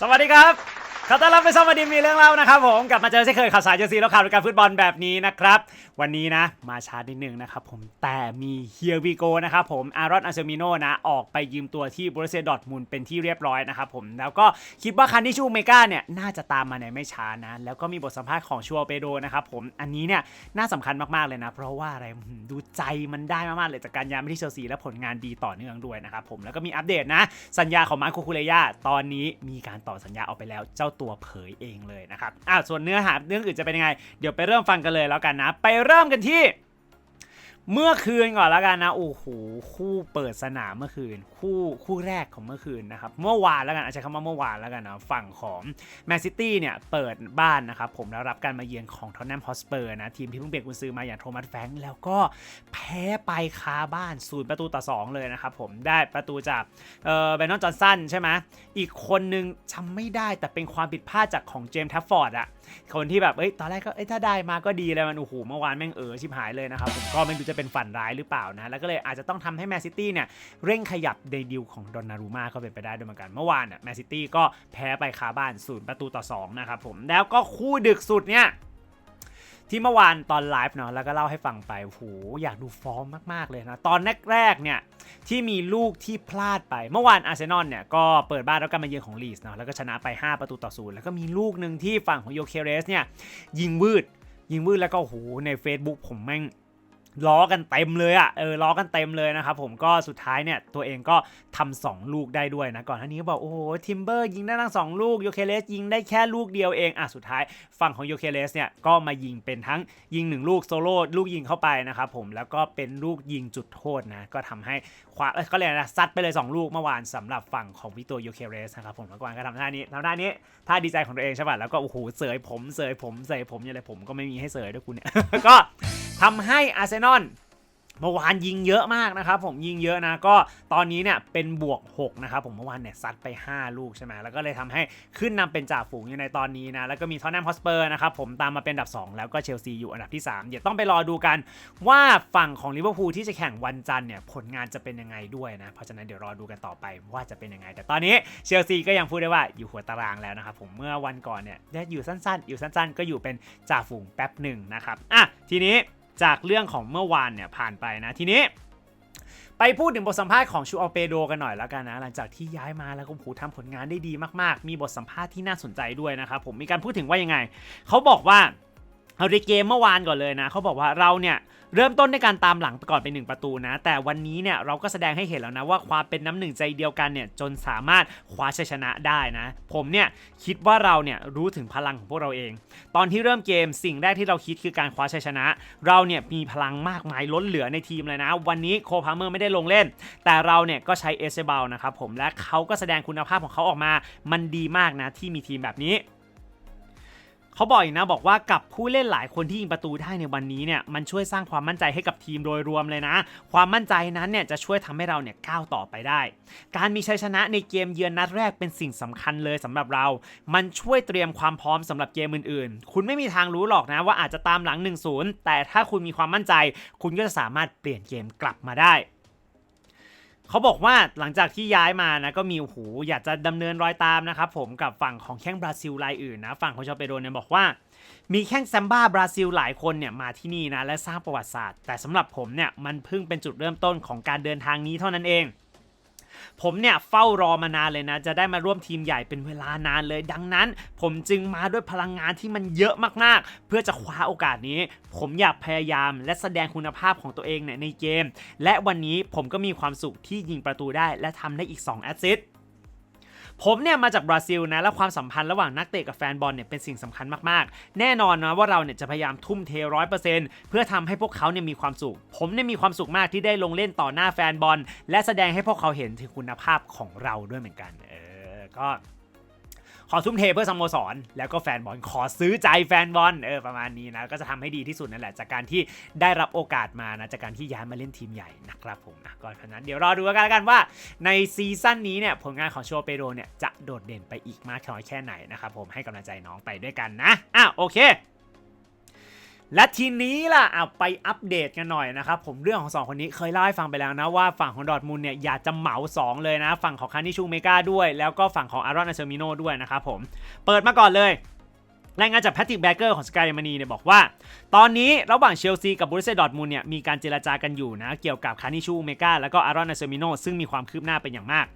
สวัสดีครับ ขอต้อนรับไปซ่อมมาดีมีเรื่องเล่านะครับผมกลับมาเจอเช่นเคยข่าวสารเชลซีแล้วข่าวการฟุตบอลแบบนี้นะครับ วันนี้นะมาช้านิดนึงนะครับผมแต่มีเฮียวีโกนะครับผมอารอนอาเซมิโนนะออกไปยืมตัวที่บรูเซียดอร์ทมุนเป็นที่เรียบร้อยนะครับผมแล้วก็คิดว่าคันที่ชูเมกาเนี่ยน่าจะตามมาในไม่ช้านะ แล้วก็มีบทสัมภาษณ์ของชัวเปโดนะครับผมอันนี้เนี่ยน่าสำคัญมากๆเลยนะ เพราะว่าอะไรดูใจมันได้มากๆเลยจากการย้ายมาที่เชลซีและผลงานดีต่อเนื่องด้วยนะครับผมแล้วก็มีอัปเดตนะสัญญาของมาร์คคูเลย่าตอนนี้มีการต่อสัญญาออกไปแล้วเจ้าตัวเผยเองเลยนะครับอ่าส่วนเนื้อหาเรื่องอื่นจะเป็นยังไง เดี๋ยวไปเริ่มฟังกันเลยแล้วกันนะ ไปเริ่มกันที่ เมื่อคืนก่อนแล้วกันนะโอ้โหคู่เปิดสนามเมื่อคืน คู่คู่แรกของเมื่อคืนนะครับเมื่อวานแล้วกันอาจจะใช้คำว่าเมื่อวานแล้วกันนะฝั่งของแมนซิตี้เนี่ยเปิดบ้านนะครับผมแล้วรับการมาเยือนของทอนแนมฮอสเปอร์นะทีมที่เพิ่งเปลี่ยนกุญซือมาอย่างโทมัสแฟงแล้วก็แพ้ไปคาบ้านศูนย์ประตูต่อ 2 เลยนะครับผมได้ประตูจากเอ่อแบนนอนจอห์นสันใช่ไหมอีกคนนึงจำไม่ได้แต่เป็นความผิดพลาดจากของเจมส์แทฟฟอร์ดอะคนที่แบบเอ้ยตอนแรกก็เอ้ยถ้าได้มาก็ดีเลยมันโอ้โหเมื่อวานแม่งเออชิบหายเลยนะครับผมก็ไม่รู้จะเป็นฝันร้ายหรือเปล่านะแล้วก็เลยอาจจะต้องทำให้แมนซิตี้เนี่ยเร่งขยับในดิวของดอนนารูมาก็เป็นไปได้ด้วยเหมือนกันเมื่อวานน่ะแมนซิตี้ก็แพ้ไปคาบ้านศูนย์ประตูต่อ2นะครับผมแล้วก็คู่ดึกสุดเนี่ยที่เมื่อวานตอนไลฟ์เนาะแล้วก็เล่าให้ฟังไปโอ้โหอยากดูฟอร์มมากๆเลยนะ ตอนแรกๆเนี่ยที่มีลูกที่พลาดไปเมื่อวานอาร์เซนอลเนี่ยก็เปิดบ้านแล้วก็มาเยือนของลีสเนาะแล้วก็ชนะไป 5 ประตูต่อศูนย์แล้วก็มีลูกหนึ่งที่ฝั่งของโยเคเรสเนี่ยยิงวืดยิงวืดแล้วก็โหใน Facebook ผมแม่ง ล้อกันเต็มเลยอะ่ะ เออล้อกันเต็มเลยนะครับผมก็สุดท้ายเนี่ย ตัวเองก็ทำสองลูกได้ด้วยนะ ก่อนหน้านี้ก็บอก โอ้โห ทิมเบอร์ยิงได้ทั้งสองลูกโยเคเลสยิงได้แค่ลูกเดียวเอง อะ สุดท้ายฝั่งของโยเคเลสเนี่ย ก็มายิงเป็นทั้งยิงหนึ่งลูกโซโล่ลูกยิงเข้าไปนะครับผมแล้วก็เป็นลูกยิงจุดโทษนะ ก็ทำให้คว้าก็เลยนะซัดไปเลย 2 ลูกเมื่อวานสำหรับฝั่งของวิโตโยเคเรสนะครับผมเมื่อวานก็ทำท่านี้ทำท่านี้ท่าดีใจของตัวเองใช่ป่ะแล้วก็โอ้โหเสยผมเสยผมเสยผมอย่างไรผมก็ไม่มีให้เสยด้วยกูเนี่ยก็ ทำให้อาร์เซนอลเมื่อวานยิงเยอะมากนะครับผมยิงเยอะนะก็ตอนนี้เนี่ยเป็นบวก 6 นะครับผมเมื่อวานเนี่ยซัดไป 5 ลูกใช่ไหมแล้วก็เลยทำให้ขึ้นนำเป็นจ่าฝูงอยู่ในตอนนี้นะแล้วก็มีทอนแนมฮอสเปอร์นะครับผมตามมาเป็นอันดับ 2 แล้วก็เชลซีอยู่อันดับที่ 3 เดี๋ยวต้องไปรอดูกันว่าฝั่งของลิเวอร์พูลที่จะแข่งวันจันทร์เนี่ยผลงานจะเป็นยังไงด้วยนะเพราะฉะนั้นเดี๋ยวรอดูกันต่อไปว่าจะเป็นยังไง แต่ตอนนี้เชลซีก็ยังพูดได้ว่าอยู่หัวตารางแล้วนะครับผมเมื่อวันก่อนเนี่ยได้อยู่สั้นๆ อยู่สั้น ๆ ก็อยู่เป็นจ่าฝูงแป๊บหนึ่งนะครับอะทีนี้ จากเรื่องของเมื่อวานเนี่ยผ่านไปนะทีนี้ ไปพูดถึงบทสัมภาษณ์ของชูอัลเปโดกันหน่อยแล้วกันนะหลังจากที่ย้ายมาแล้วก็โอ้โหทำผลงานได้ดีมากๆ มีบทสัมภาษณ์ที่น่าสนใจด้วยนะครับผมมีการพูดถึงว่ายังไงเขาบอกว่า เอาในเกมเมื่อวานก่อนเลยนะเขาบอกว่าเราเนี่ยเริ่มต้นในการตามหลังก่อนไปหนึ่งประตูนะ แต่วันนี้เนี่ยเราก็แสดงให้เห็นแล้วนะว่าความเป็นน้ำหนึ่งใจเดียวกันเนี่ยจนสามารถคว้าชัยชนะได้นะ ผมเนี่ยคิดว่าเราเนี่ยรู้ถึงพลังของพวกเราเอง ตอนที่เริ่มเกมสิ่งแรกที่เราคิดคือการคว้าชัยชนะ เราเนี่ยมีพลังมากมายล้นเหลือในทีมเลยนะ วันนี้โคพาเมอร์ไม่ได้ลงเล่น แต่เราเนี่ยก็ใช้เอเซเบลนะครับผมและเขาก็แสดงคุณภาพของเขาออกมา มันดีมากนะที่มีทีมแบบนี้ เขาบอกอีกนะบอกว่ากับผู้เล่นหลายคนที่ยิงประตูได้ในวันนี้เนี่ยมันช่วยสร้างความมั่นใจให้กับทีมโดยรวมเลยนะ ความมั่นใจนั้นเนี่ยจะช่วยทำให้เราเนี่ยก้าวต่อไปได้ การมีชัยชนะในเกมเยือนนัดแรกเป็นสิ่งสำคัญเลยสำหรับเรา มันช่วยเตรียมความพร้อมสำหรับเกมอื่นๆ คุณไม่มีทางรู้หรอกนะว่าอาจจะตามหลัง 1-0 แต่ถ้าคุณมีความมั่นใจ คุณก็จะสามารถเปลี่ยนเกมกลับมาได้ เขาบอกว่าหลังจากที่ย้ายมานะก็มีโอ้โหอยากจะดำเนินรอยตามนะครับผมกับฝั่งของแข้งบราซิลรายอื่นนะฝั่งของชาเปโดเนี่ยบอกว่ามีแข้งแซมบ้าบราซิลหลายคนเนี่ยมาที่นี่นะและสร้างประวัติศาสตร์ แต่สำหรับผมเนี่ยมันเพิ่งเป็นจุดเริ่มต้นของการเดินทางนี้เท่านั้นเอง ผมเนี่ยเฝ้ารอมานานเลยนะ จะได้มาร่วมทีมใหญ่เป็นเวลานานเลย ดังนั้น ผมจึงมาด้วยพลังงานที่มันเยอะมากๆ เพื่อจะคว้าโอกาสนี้ ผมอยากพยายามและแสดงคุณภาพของตัวเองเนี่ยในเกม และวันนี้ผมก็มีความสุขที่ยิงประตูได้ และทำได้อีก2แอสซิสต์ ผมเนี่ยมาจากบราซิลนะและความสัมพันธ์ระหว่างนักเตะกับแฟนบอลเนี่ยเป็นสิ่งสำคัญมากๆ แน่นอนนะว่าเราเนี่ยจะพยายามทุ่มเทร้อยเปอร์เซ็นต์เพื่อทำให้พวกเขาเนี่ยมีความสุข ผมเนี่ยมีความสุขมากที่ได้ลงเล่นต่อหน้าแฟนบอล และแสดงให้พวกเขาเห็นถึงคุณภาพของเราด้วยเหมือนกัน เออ ก็ อทุ่มเทเพื่อสโมสร แล้วก็แฟนบอลขอซื้อใจแฟนบอลเออประมาณนี้นะก็จะทำให้ดีที่สุดนั่นแหละจากการที่ได้รับโอกาสมานะจากการที่ย้ายมาเล่นทีมใหญ่นะครับผมนะก็เพราะนั้นเดี๋ยวรอดูกันแล้วกันว่าในซีซั่นนี้เนี่ยผลงานของโชเปโรเนี่ยจะโดดเด่นไปอีกมากน้อยแค่ไหนนะครับผมให้กำลังใจน้องไปด้วยกันนะอะโอเค และทีนี้ล่ะเอาไปอัปเดตกันหน่อยนะครับผมเรื่องของ 2 คนนี้เคยเล่าให้ฟังไปแล้วนะว่าฝั่งของดอทมุนด์เนี่ยอยากจะเหมา 2 เลยนะ ฝั่งของคานิชูเมกาด้วย แล้วก็ฝั่งของอารอนอาเซอร์มิโนด้วยนะครับผม เปิดมาก่อนเลยรายงานจากแพทริกแบเกอร์ของสกายมานีเนี่ยบอกว่า ตอนนี้ระหว่างเชลซีกับบรูเซ่ดอร์ทมุนด์เนี่ยมีการเจรจากันอยู่นะ เกี่ยวกับคานิชูเมกาแล้วก็อารอนอาเซอร์มิโนซึ่งมีความคืบหน้าเป็นอย่างมาก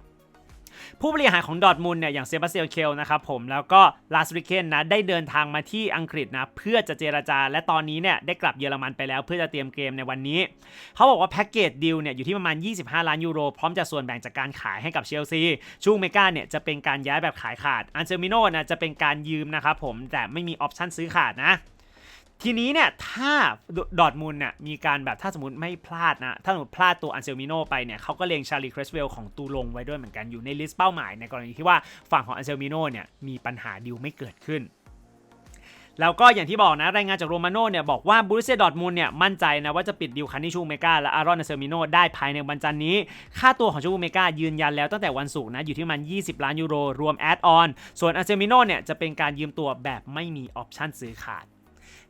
ผู้บริหารของดอทมุนเนี่ยอย่างเซบาสเตียนเคลนะครับผมแล้วก็ลาสริเคนนะได้เดินทางมาที่อังกฤษนะเพื่อจะเจรจา และตอนนี้เนี่ยได้กลับเยอรมันไปแล้วเพื่อจะเตรียมเกมในวันนี้ เขาบอกว่าแพ็กเกจดีลเนี่ยอยู่ที่ประมาณ 25 ล้านยูโร พร้อมจะส่วนแบ่งจากการขายให้กับเชลซีชูเมกาเนี่ยจะเป็นการย้ายแบบขายขาดอันเซอร์มิโนนะจะเป็นการยืมนะครับผมแต่ไม่มีออปชั่นซื้อขาดนะ ทีนี้เนี่ยถ้าดอร์ทมุนเนี่ยมีการแบบถ้าสมมติไม่พลาดนะ ถ้าสมมติพลาดตัวอันเซลมิโนไปเนี่ยเขาก็เลียงชาลีครสเวลของตูลงไว้ด้วยเหมือนกันอยู่ในลิสต์เป้าหมายในกรณีที่ว่าฝั่งของอันเซลมิโนเนี่ยมีปัญหาดิวไม่เกิดขึ้นแล้วก็อย่างที่บอกนะ รายงานจากโรมาโน่เนี่ยบอกว่าบรูเซดอร์ทมุนเนี่ยมั่นใจนะว่าจะปิดดิวคันที่ชูเมกาและอารอนเซอร์มิโนได้ภายในวันจันนี้ ค่าตัวของชูเมกายืนยันแล้วตั้งแต่วันศุกร์นะ อยู่ที่มัน 20 ล้านยูโร รวมแอดออน ส่วนอเซอร์มิโนเนี่ยจะเป็นการยืมตัวแบบไม่มีออปชั่นซื้อขาด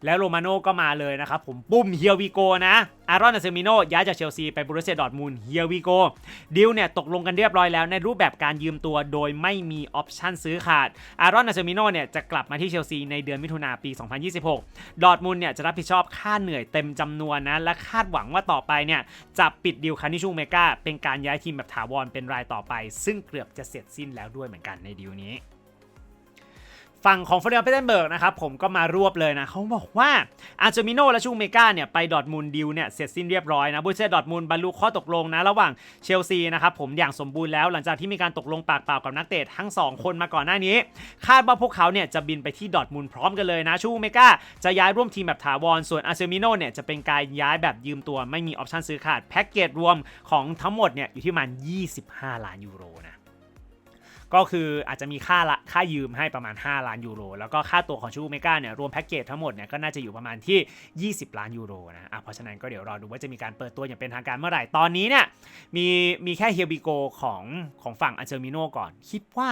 แล้วโรมาโน่ก็มาเลยนะครับผมปุ้มเฮียวีโกนะอารอนอาเซมิโนย้ายจากเชลซีไปบรูเซ่ดอร์ทมุนเฮียวีโกดิวเนี่ยตกลงกันเรียบร้อยแล้วในรูปแบบการยืมตัวโดยไม่มีออปชั่นซื้อขาดอารอนอาเซมิโนเนี่ยจะกลับมาที่เชลซีในเดือนมิถุนาปี 2026 ดอร์ทมุนเนี่ยจะรับผิดชอบค่าเหนื่อยเต็มจำนวนนะและคาดหวังว่าต่อไปเนี่ยจะปิดดิวคานิชูเมกาเป็นการย้ายทีมแบบถาวรเป็นรายต่อไป ซึ่งเกือบจะเสร็จสิ้นแล้วด้วยเหมือนกันในดิวนี้ ฝั่งของฟอร์เรลเปเทนเบิร์กนะครับผมก็มารวบเลยนะเขาบอกว่าอาร์เจมิโนและชูเมกาเนี่ยไปดอทมุนดิวเนี่ยเสร็จสิ้นเรียบร้อยนะบุเซ่ดอทมุนบรรลุข้อตกลงนะระหว่างเชลซีนะครับผมอย่างสมบูรณ์แล้วหลังจากที่มีการตกลงปากเปล่ากับนักเตะทั้ง 2 คนมาก่อนหน้านี้ คาดว่าพวกเขาเนี่ยจะบินไปที่ดอทมุนพร้อมกันเลยนะชูเมกาจะย้ายร่วมทีมแบบถาวรส่วนอาร์เจมิโนเนี่ยจะเป็นการย้ายแบบยืมตัวไม่มีออปชั่นซื้อขาดแพ็กเกจรวมของทั้งหมดเนี่ยอยู่ที่ประมัน 25 ล้านยูโรนะ ก็คืออาจจะมีค่าละค่ายืมให้ประมาณ 5 ล้านยูโร แล้วก็ค่าตัวของชูเมกาเนี่ยรวมแพ็กเกจทั้งหมดเนี่ยก็น่าจะอยู่ประมาณที่ 20 ล้านยูโรนะอะเพราะฉะนั้นก็เดี๋ยวรอดูว่าจะมีการเปิดตัวอย่างเป็นทางการเมื่อไหร่ตอนนี้เนี่ยมีมีแค่เฮียบิโกของของฝั่งอันเซอร์มิโนก่อนคิดว่า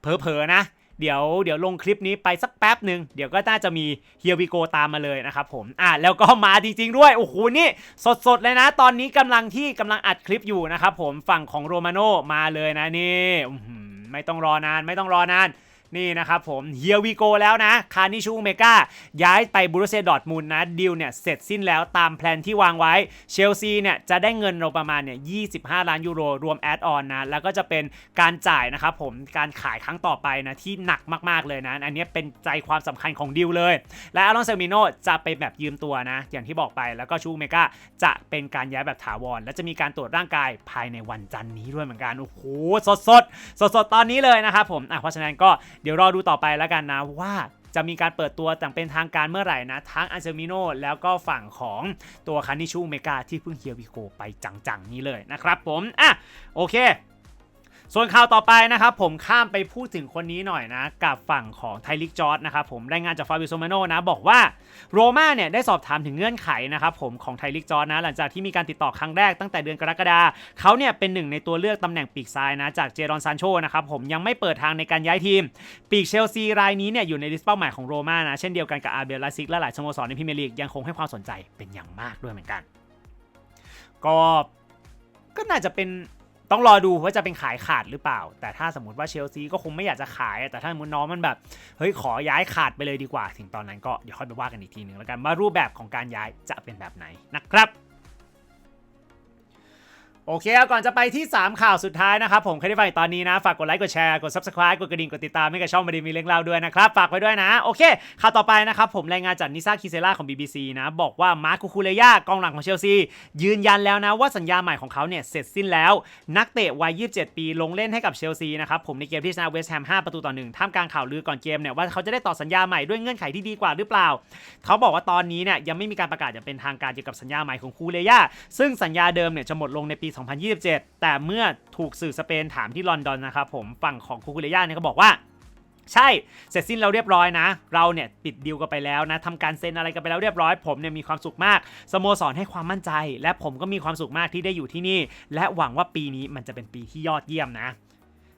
เผลอๆนะเดี๋ยวเดี๋ยวลงคลิปนี้ไปสักแป๊บหนึ่งเดี๋ยวก็น่าจะมีเฮียวิโกตามมาเลยนะครับผมอะแล้วก็มาจริงๆด้วย โอ้โห นี่ สดๆ เลยนะ ตอนนี้กำลังที่กำลังอัดคลิปอยู่นะครับผมฝั่งของโรมาโนมาเลยนะนี่อื ไม่ต้องรอนาน ไม่ต้องรอนาน นี่นะครับผมเฮียวีโกแล้วนะ คานิชูเมกาย้ายไปบรูเซ่ดอร์ทมุนนะดิวเนี่ยเสร็จสิ้นแล้วตามแพลนที่วางไว้ เชลซีเนี่ยจะได้เงินเราประมาณเนี่ย25 ล้านยูโร รวมแอดออนนะ แล้วก็จะเป็นการจ่ายนะครับผมการขายครั้งต่อไปนะ ที่หนักมากๆเลยนะ อันนี้เป็นใจความสำคัญของดิวเลย และอารอนเซมิโนจะไปแบบยืมตัวนะ อย่างที่บอกไปแล้วก็ชูเมกาจะเป็นการย้ายแบบถาวร และจะมีการตรวจร่างกายภายในวันจันทร์นี้ด้วยเหมือนกันโอ้โหสดสดสดสดตอนนี้เลยนะครับผมอะเพราะฉะนั้นก็เดี๋ยวรอดูต่อไปแล้วกันนะว่าจะมีการเปิดตัวต่างเป็นทางการเมื่อไหร่นะ ทั้งอันเซมิโนแล้วก็ฝั่งของตัวคานิชูเมกาที่เพิ่งเฮียวิโกไปจังๆนี้เลยนะครับผม อะ โอเค ส่วนข่าวต่อไปนะครับผมข้ามไปพูดถึงคนนี้หน่อยนะ กับฝั่งของไทลิกจอร์ดนะครับผมรายงานจากฟาบิโซมาโนนะ บอกว่าโรม่าเนี่ยได้สอบถามถึงเงื่อนไขนะครับผมของไทลิกจอร์ดนะ หลังจากที่มีการติดต่อครั้งแรกตั้งแต่เดือนกรกฎาเขาเนี่ยเป็นหนึ่งในตัวเลือกตำแหน่งปีกซ้ายนะ จากเจรอนซานโชนะครับผมยังไม่เปิดทางในการย้ายทีม ปีกเชลซีรายนี้เนี่ยอยู่ในลิสต์เป้าหมายของโรม่านะเช่นเดียวกันกับอาร์เบลลาซิกและหลายสโมสรในพรีเมียร์ลีกยังคงให้ความสนใจเป็นอย่างมากด้วยเหมือนกัน ก็ก็น่าจะเป็น ต้องรอดูว่าจะเป็นขายขาดหรือเปล่า แต่ถ้าสมมติว่าเชลซีก็คงไม่อยากจะขายอะแต่ถ้าสมมติน้องมันแบบ เฮ้ยขอย้ายขาดไปเลยดีกว่า ถึงตอนนั้นก็เดี๋ยวค่อยไปว่ากันอีกทีหนึ่งแล้วกันว่ารูปแบบของการย้ายจะเป็นแบบไหนนะครับ โอเคเอาก่อนจะไปที่ 3 ข่าวสุดท้ายนะครับ ผมใครที่ฟังอยู่ตอนนี้นะ ฝากกดไลค์กดแชร์กด subscribe กดกระดิ่ง กดติดตามให้กับช่องมาดีมีเรื่องเล่าด้วยนะครับ ฝากไว้ด้วยนะ โอเค ข่าวต่อไปนะครับ ผมรายงานจากนิซ่าคิเซล่าของ BBC นะ บอกว่ามาร์คูคูเลยากองหลังของเชลซี ยืนยันแล้วนะว่าสัญญาใหม่ของเขาเนี่ยเสร็จสิ้นแล้ว นักเตะวัย 27 ปีลงเล่นให้กับเชลซีนะครับผมในเกมที่ชนะเวสต์แฮม5ประตูต่อหนึ่งท่ามกลางข่าวลือก่อนเกมเนี่ยว่าเขาจะได้ต่อสัญญาใหม่ด้วยเงื่อนไขที่ดีกว่าหรือเปล่า เขาบอกว่าตอนนี้เนี่ยยังไม่มีการประกาศอย่างเป็นทางการเกี่ยวกับสัญญาใหม่ของคูเลยาซึ่งสัญญาเดิมเนี่ยจะหมดลงในปี2027 แต่เมื่อถูกสื่อสเปนถามที่ลอนดอนนะครับผมฝั่งของคูคุเลย่าเนี่ยก็บอกว่า ใช่เสร็จสิ้นเราเรียบร้อยนะ เราเนี่ยปิดดีลกันไปแล้วนะทำการเซ็นอะไรกันไปแล้วเรียบร้อยผมเนี่ยมีความสุขมากสโมสรให้ความมั่นใจ และผมก็มีความสุขมากที่ได้อยู่ที่นี่ และหวังว่าปีนี้มันจะเป็นปีที่ยอดเยี่ยมนะ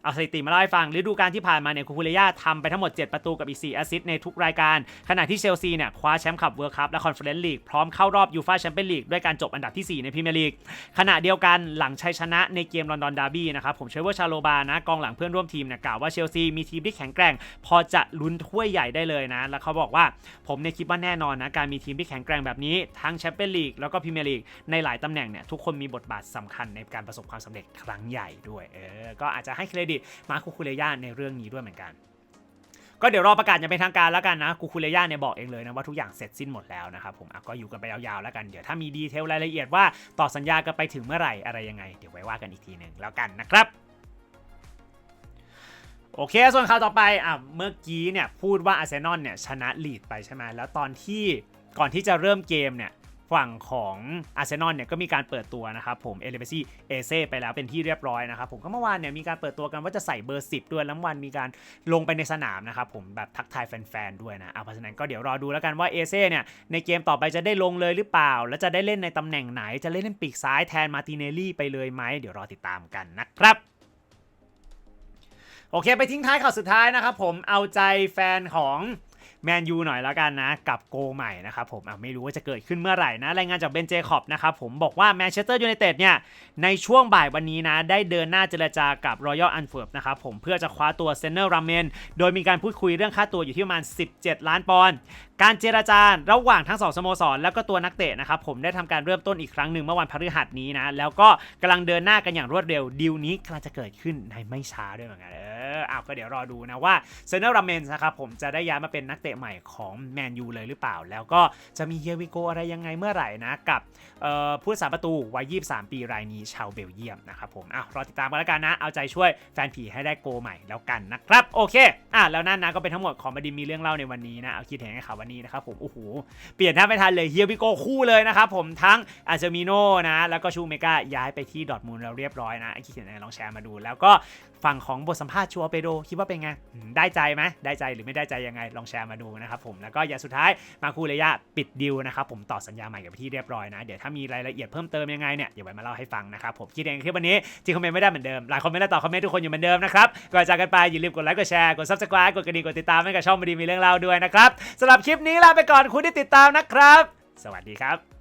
เอาสถิติมาเล่าให้ฟังฤดูกาลที่ผ่านมาเนี่ยคูคูเรยาทำไปทั้งหมด 7 ประตูกับอีก4แอสซิสต์ในทุกรายการ ขณะที่เชลซีเนี่ยคว้าแชมป์คัพเวิร์คัพและคอนเฟอเรนซ์ลีกพร้อมเข้ารอบยูฟ่าแชมเปี้ยนลีกด้วยการจบอันดับที่ 4 ในพรีเมียร์ลีกขณะเดียวกันหลังชัยชนะในเกมลอนดอนดาร์บี้นะครับผมเชเวอร์ชาโลบานะกองหลังเพื่อนร่วมทีมเนี่ยกล่าวว่าเชลซีมีทีมที่แข็งแกร่ง พอจะลุ้นถ้วยใหญ่ได้เลยนะ แล้วเขาบอกว่าผมเนี่ยคิดว่าแน่นอนนะการมีทีมที่แข็งแกร่งแบบนี้ทั้งแชมเปี้ยนลีกแล้วก็พรีเมียร์ลีกในหลายตำแหน่งเนี่ยทุกคนมีบทบาทสำคัญในการประสบความสำเร็จครั้งใหญ่ด้วยเออก็อาจจะให้เครดิตมาคุคูเรย่าในเรื่องนี้ด้วยเหมือนกัน ก็เดี๋ยวรอประกาศอย่างเป็นทางการแล้วกันนะคูคูเรย่าเนี่ยบอกเองเลยนะว่าทุกอย่างเสร็จสิ้นหมดแล้วนะครับผมก็อยู่กันไปยาวๆแล้วกันเดี๋ยวถ้ามีดีเทลรายละเอียดว่าต่อสัญญากันไปถึงเมื่อไหร่อะไรยังไงเดี๋ยวไว้ว่ากันอีกทีหนึ่งแล้วกันนะครับโอเค ส่วนข่าวต่อไปอะเมื่อกี้เนี่ยพูดว่าอาร์เซนอลเนี่ยชนะลีดไปใช่ไหมแล้วตอนที่ก่อนที่จะเริ่มเกมเนี่ย ฝั่งของอาร์เซนอลเนี่ยก็มีการเปิดตัวนะครับผมเอเลเบซี่เอเซ่ไปแล้วเป็นที่เรียบร้อยนะครับผมก็เมื่อวานเนี่ยมีการเปิดตัวกันว่าจะใส่เบอร์ 10 ด้วยแล้ววันมีการลงไปในสนามนะครับผมแบบทักทายแฟนๆด้วยนะเอาเพราะฉะนั้นก็เดี๋ยวรอดูแล้วกันว่าเอเซ่เนี่ยในเกมต่อไปจะได้ลงเลยหรือเปล่า แล้วจะได้เล่นในตำแหน่งไหนจะเล่นเล่นปีกซ้ายแทนมาติเนลลี่ไปเลยไหมเดี๋ยวรอติดตามกันนะครับโอเค ไปทิ้งท้ายข่าวสุดท้ายนะครับผมเอาใจแฟนของ แมนยูหน่อยแล้วกันนะ กับโกใหม่นะครับผมอะไม่รู้ว่าจะเกิดขึ้นเมื่อไหร่นะ รายงานจากเบนเจคอบนะครับผมบอกว่าแมนเชสเตอร์ยูไนเต็ดเนี่ย ในช่วงบ่ายวันนี้นะ ได้เดินหน้าเจรจากับรอยัลอันเฟิร์บนะครับผมเพื่อจะคว้าตัวเซนเนอร์รามเมนโดยมีการพูดคุยเรื่องค่าตัวอยู่ที่ประมาณ 17 ล้านปอนด์การเจรจาระหว่างทั้งสองสโมสรแล้วก็ตัวนักเตะนะครับผมได้ทำการเริ่มต้นอีกครั้งหนึ่งเมื่อวันพฤหัสนี้นะแล้วก็กำลังเดินหน้ากันอย่างรวดเร็วดีลนี้กำลังจะเกิดขึ้นในไม่ช้าด้วยเหมือนกันเอออ้าวก็เดี๋ยวรอดูนะว่าเซนเนอร์รามเมนนะครับผมจะได้ย้ายมาเป็นนักเตะใหม่ของแมนยูเลยหรือเปล่า แล้วก็จะมีเฮียวิโกอะไรยังไงเมื่อไหร่นะกับผู้รักษาประตูวัย 23 ปีรายนี้ชาวเบลเยียมนะครับผมอ้าวรอติดตามกันแล้วกันนะ เอาใจช่วยแฟนผีให้ได้โกใหม่แล้วกันนะครับโอเคอะแล้วนั่นนะก็เป็นทั้งหมดของบดินมีเรื่องเล่าในวันนี้นะเอาคิดเห็นให้ข่าววันนี้นะครับผมโอ้โหเปลี่ยนแทบไม่ทันเลยเฮียวิโกคู่เลยนะครับผมทั้งอาเซมิโนนะแล้วก็ชูเมกาย้ายไปที่ดอทมูลแล้วเรียบร้อยนะคิดเห็นยังไงลองแชร์มาดู แล้วก็ฝั่งของบทสัมภาษณ์ชัวเปโดคิดว่าเป็นไงได้ใจไหมได้ใจหรือไม่ได้ใจยังไงลองแชร์มาดูนะครับผมแล้วก็อย่างสุดท้ายมาคูเลยะปิดดิวนะครับผมต่อสัญญาใหม่กับที่เรียบร้อยนะ เดี๋ยวถ้ามีรายละเอียดเพิ่มเติมยังไงเนี่ยเดี๋ยวไว้มาเล่าให้ฟังนะครับผมคิดเองคลิปวันนี้จีคอมเมนต์ไม่ได้เหมือนเดิมหลายคอมเมนต์และตอบคอมเมนต์ทุกคนอยู่เหมือนเดิมนะครับก่อนจากกันไปอย่าลืมกดไลค์กดแชร์กดซับสไครต์กดกระดิ่งกดติดตามให้กับช่องบดีมีเรื่องเล่าด้วยนะครับสำหรับคลิปนี้ลาไปก่อนคุณที่ติดตามนะครับ สวัสดีครับ